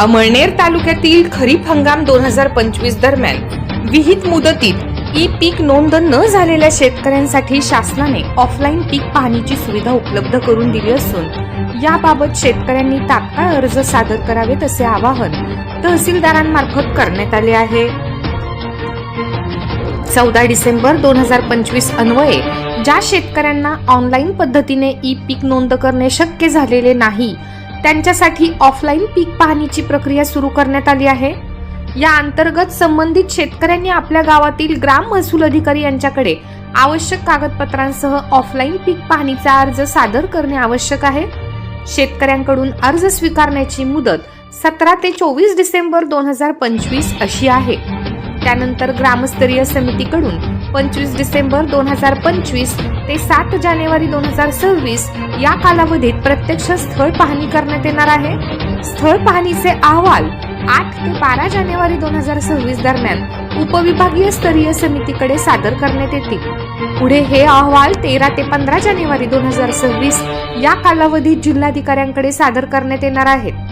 अमळनेर तालुक्यातील खरीप हंगाम दोन हजार पंचवीस दरम्यान विहित मुदतीत ई पीक नोंद न झालेल्या शेतकऱ्यांसाठी शासनाने ऑफलाईन पीक पाहणीची सुविधा उपलब्ध करून दिली असून याबाबत शेतकऱ्यांनी तात्काळ अर्ज सादर करावेत असे आवाहन तहसीलदारांमार्फत करण्यात आले आहे. चौदा डिसेंबर दोन हजार पंचवीस अन्वये ज्या शेतकऱ्यांना ऑनलाईन पद्धतीने ई पीक नोंद करणे शक्य झालेले नाही त्यांच्यासाठी ऑफलाईन पीक पाहणीची प्रक्रिया सुरू करण्यात आली आहे. या अंतर्गत संबंधित शेतकऱ्यांनी आपल्या गावातील ग्राम महसूल अधिकारी यांच्याकडे आवश्यक कागदपत्रांसह ऑफलाईन पीक पाहणीचा अर्ज सादर करणे आवश्यक आहे. शेतकऱ्यांकडून अर्ज स्वीकारण्याची मुदत सतरा ते चोवीस डिसेंबर दोन हजार पंचवीस अशी आहे. त्यानंतर ग्रामस्तरीय समितीकडून पंचवीस डिसेंबर दोन हजार पंचवीस ते सात जानेवारी दोन हजार सव्वीस या कालावधीत प्रत्यक्ष स्थळ पाहणी करण्यात येणार आहे. स्थळ पाहणीचे अहवाल आठ ते बारा जानेवारी दोन हजार सव्वीस दरम्यान उपविभागीय स्तरीय समितीकडे सादर करण्यात येतील. पुढे हे अहवाल तेरा ते पंधरा जानेवारी दोन हजार सव्वीस या कालावधीत जिल्हाधिकाऱ्यांकडे सादर करण्यात येणार आहेत.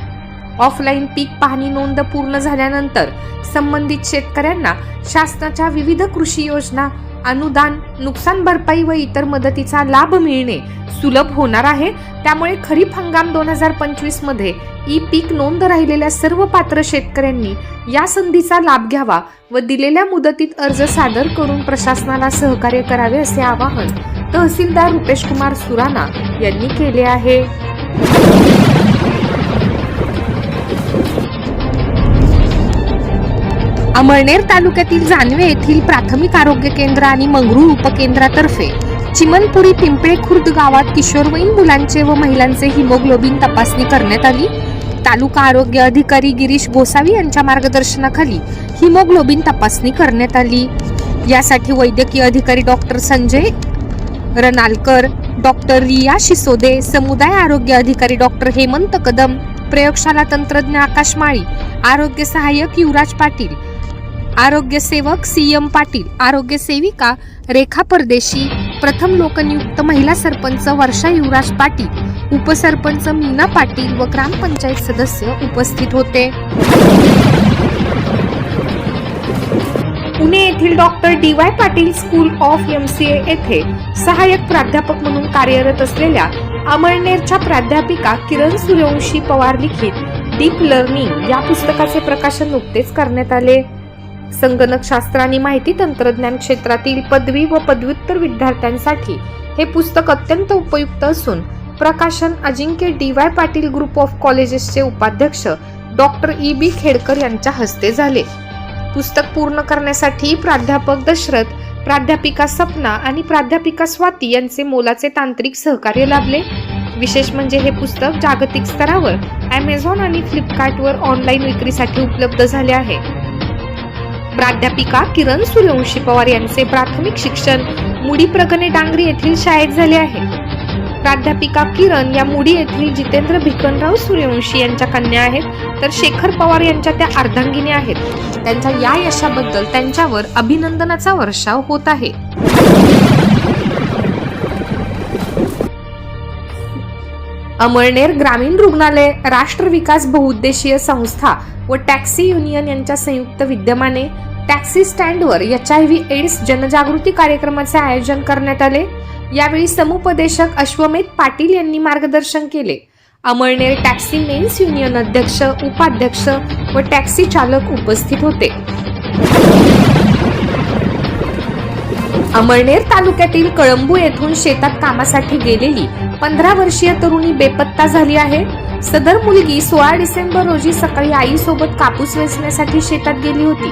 ऑफलाईन पीक पाहणी नोंद पूर्ण झाल्यानंतर संबंधित शेतकऱ्यांना शासनाच्या विविध कृषी योजना अनुदान नुकसान भरपाई व इतर मदतीचा लाभ मिळणे सुलभ होणार आहे. त्यामुळे खरीप हंगाम दोन हजार पंचवीसमध्ये ई पीक नोंद राहिलेल्या सर्व पात्र शेतकऱ्यांनी या संधीचा लाभ घ्यावा व दिलेल्या मुदतीत अर्ज सादर करून प्रशासनाला सहकार्य करावे असे आवाहन तहसीलदार रुपेश कुमार सुराणा यांनी केले आहे. अमळनेर तालुक्यातील जानवे येथील प्राथमिक आरोग्य केंद्र आणि मंगरूळ उपकेंद्रातर्फे चिमनपुरी पिंपळे खुर्द गावात किशोरवयीन मुलांचे व महिलांचे हिमोग्लोबिन तपासणी करण्यात आली. तालुका आरोग्य अधिकारी गिरीश गोसावी यांच्या मार्गदर्शनाखाली हिमोग्लोबिन तपासणी करण्यात आली. यासाठी वैद्यकीय अधिकारी डॉक्टर संजय रनालकर डॉक्टर रिया शिसोदे समुदाय आरोग्य अधिकारी डॉक्टर हेमंत कदम प्रयोगशाला तंत्रज्ञ आकाश माळी आरोग्य सहाय्यक युवराज पाटील आरोग्य सेवक सी एम पाटील आरोग्य सेविका रेखा परदेशी प्रथम लोकनियुक्त महिला सरपंच वर्षा युवराज पाटील उपसरपंच मीना पाटील व ग्रामपंचायत सदस्य उपस्थित होते. पुणे येथील doctor D Y Patil school of M C A येथे सहाय्यक प्राध्यापक म्हणून कार्यरत असलेल्या अमळनेरच्या प्राध्यापिका किरण सूर्यवंशी पवार लिखित डीप लर्निंग या पुस्तकाचे प्रकाशन नुकतेच करण्यात आले. संगणक शास्त्र आणि माहिती तंत्रज्ञान क्षेत्रातील पदवी व पदव्युत्तर विद्यार्थ्यांसाठी हे पुस्तक अत्यंत उपयुक्त असून प्रकाशन Ajinkya D Y Patil group of कॉलेजेसचे उपाध्यक्ष डॉक्टर ई बी खेडकर यांच्या हस्ते झाले. पुस्तक पूर्ण करण्यासाठी प्राध्यापक दशरथ प्राध्यापिका सपना आणि प्राध्यापिका स्वाती यांचे मोलाचे तांत्रिक सहकार्य लाभले. विशेष म्हणजे हे पुस्तक जागतिक स्तरावर ॲमेझॉन आणि फ्लिपकार्टवर ऑनलाईन विक्रीसाठी उपलब्ध झाले आहे. प्राध्यापिका किरण सूर्यवंशी पवार यांचे प्राथमिक शिक्षण मुडी प्रगणे डांगरी येथील शाळेत झाले आहे. प्राध्यापिका किरण या मुडी येथील जितेंद्र भिकनराव सूर्यवंशी यांच्या कन्या आहेत तर शेखर पवार यांच्या त्या अर्धांगिनी आहेत. त्यांच्या या यशाबद्दल त्यांच्यावर अभिनंदनाचा वर्षाव होत आहे. अमळनेर ग्रामीण रुग्णालय राष्ट्र विकास बहुउद्देशीय संस्था व टॅक्सी युनियन यांच्या संयुक्त विद्यमाने टॅक्सी स्टँडवर एच आय व्ही एड्स जनजागृती कार्यक्रमाचे आयोजन करण्यात आले. यावेळी समुपदेशक अश्वमेध पाटील यांनी मार्गदर्शन केले. अमळनेर टॅक्सी मेन्स युनियन अध्यक्ष उपाध्यक्ष व टॅक्सी चालक उपस्थित होते. अमळनेर तालुक्यातील कळंबू येथून शेतात कामासाठी गेलेली पंधरा वर्षीय तरुणी बेपत्ता झाली आहे. सदर मुलगी सोळा डिसेंबर रोजी सकाळी आईसोबत कापूस वेचण्यासाठी शेतात गेली होती.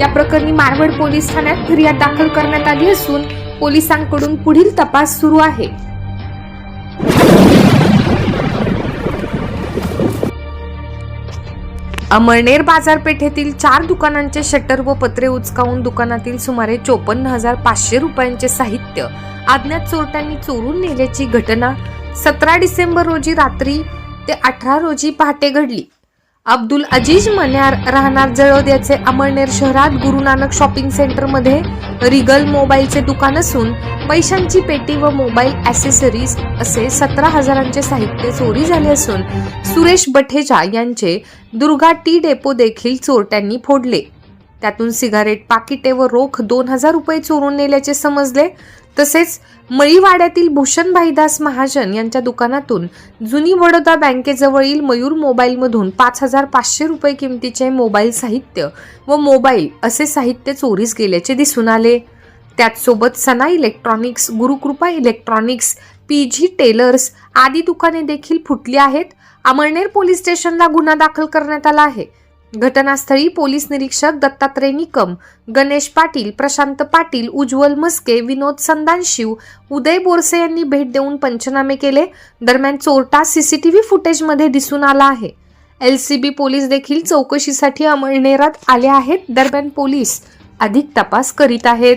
या प्रकरणी मारवड पोलीस ठाण्यात फिर्याद दाखल करण्यात आली असून पोलिसांकडून पुढील तपास सुरू आहे. अमळनेर बाजारपेठेतील चार दुकानांचे शटर व पत्रे उचकावून दुकानातील सुमारे चोपन्न हजार पाचशे रुपयांचे साहित्य अज्ञात चोरट्यांनी चोरून नेल्याची घटना सतरा डिसेंबर रोजी रात्री ते अठरा रोजी पहाटे घडली. अब्दुल अजीज मन्यार राहणार जळोद्याचे अमळनेर शहरात गुरु नानक शॉपिंग सेंटरमध्ये रिगल मोबाईलचे दुकान असून पैशांची पेटी व मोबाईल ॲसेसरीज असे सतरा हजारांचे साहित्य चोरी झाले असून सुरेश बठेजा यांचे दुर्गा टी डेपो देखील चोरट्यांनी फोडले. त्यातून सिगारेट पाकिटे व रोख दोन हजार रुपये चोरून नेल्याचे समजले. तसेच मळीवाड्यातील भूषण भाईदास महाजन यांच्या दुकानातून जुनी बडोदा बँकेजवळील मयूर मोबाईलमधून पाच हजार पाचशे रुपये किमतीचे मोबाईल साहित्य व मोबाईल असे साहित्य चोरीस गेल्याचे दिसून आले. त्याचसोबत Sana electronics Gurukrupa electronics P G tailors आदी दुकाने देखील फुटली आहेत. अमळनेर पोलीस स्टेशनला गुन्हा दाखल करण्यात आला आहे. घटनास्थळी पोलीस निरीक्षक दत्तात्रय निकम गणेश पाटील प्रशांत पाटील उज्ज्वल मस्के विनोद संदानशिव उदय बोरसे यांनी भेट देऊन पंचनामे केले. दरम्यान चोरटा सीसीटीव्ही फुटेजमध्ये दिसून आला आहे. एलसीबी पोलीस देखील चौकशीसाठी अमळनेरात आले आहेत. दरम्यान पोलीस अधिक तपास करीत आहेत.